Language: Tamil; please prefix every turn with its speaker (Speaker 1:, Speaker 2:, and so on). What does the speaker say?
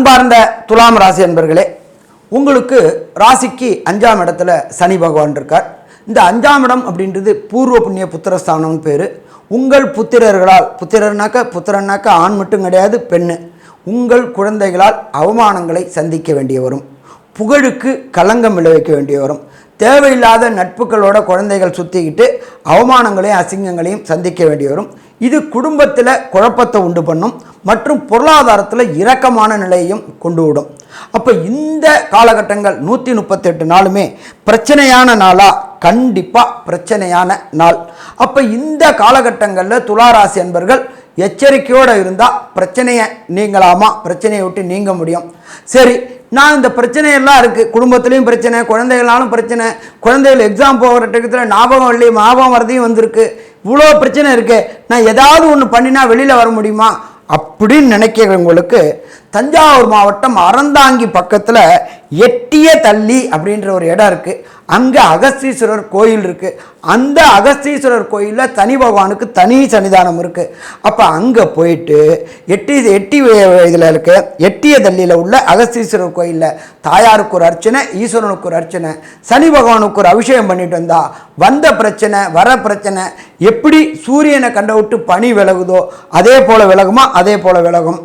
Speaker 1: அன்பார்ந்த துலாம் ராசி அன்பர்களே உங்களுக்கு ராசிக்கு அஞ்சாம் இடத்துல சனி பகவான் இருக்கார். இந்த அஞ்சாம் இடம் அப்படின்றது பூர்வ புண்ணிய புத்திரஸ்தானம்னு பேர். உங்கள் புத்திரர்களால் புத்திரர்னாக்க புத்திரனாக்க ஆண் மட்டும் கிடையாது பெண்ணு. உங்கள் குழந்தைகளால் அவமானங்களை சந்திக்க வேண்டிய வரும் புகழுக்கு களங்கம் விளைவிக்க வேண்டிய வரும் தேவையில்லாத நட்புகளோட குழந்தைகள் சுற்றிக்கிட்டு அவமானங்களையும் அசிங்கங்களையும் சந்திக்க வேண்டி வரும். இது குடும்பத்தில் குழப்பத்தை உண்டு பண்ணும். மற்றும் பொருளாதாரத்தில் இரக்கமான நிலையையும் கொண்டு விடும். அப்போ இந்த காலகட்டங்கள் நூற்றி முப்பத்தெட்டு நாளுமே பிரச்சனையான நாளாக கண்டிப்பாக பிரச்சனையான நாள். அப்போ இந்த காலகட்டங்களில் துளாராசி அன்பர்கள் எச்சரிக்கையோடு இருந்தால் பிரச்சனையை நீங்களாமா பிரச்சனையை விட்டு நீங்க முடியும். சரி நான் இந்த பிரச்சனையெல்லாம் இருக்குது குடும்பத்துலேயும் பிரச்சனை குழந்தைகளாலும் பிரச்சனை. குழந்தைகள் எக்ஸாம் போகிற டக்கத்தில் ஞாபகம் இல்லை ஞாபகம் வரதையும் வந்திருக்கு. இவ்வளோ பிரச்சனை இருக்குது நான் ஏதாவது ஒன்று பண்ணினா வெளியில் வர முடியுமா? அப்படின்னு நினைக்கிறவங்களுக்கு தஞ்சாவூர் மாவட்டம் அறந்தாங்கி பக்கத்தில் எட்டிய தள்ளி அப்படின்ற ஒரு இடம் இருக்குது அங்கே அகஸ்தீஸ்வரர் கோயில் இருக்குது அந்த அகஸ்தீஸ்வரர் கோயிலில் தனி பகவானுக்கு தனி சன்னிதானம் இருக்குது அப்போ அங்கே போயிட்டு எட்டி எட்டி இதில் இருக்க. எட்டிய தள்ளியில் உள்ள அகஸ்தீஸ்வரர் கோயிலில் தாயாருக்கு ஒரு அர்ச்சனை ஈஸ்வரனுக்கு ஒரு அர்ச்சனை சனி பகவானுக்கு ஒரு அபிஷேகம் பண்ணிட்டு வந்தா வந்த பிரச்சனை வர பிரச்சனை எப்படி சூரியனை கண்ட விட்டு பனி விலகுதோ அதே போல் விலகுமா அதே போல் விலகும்.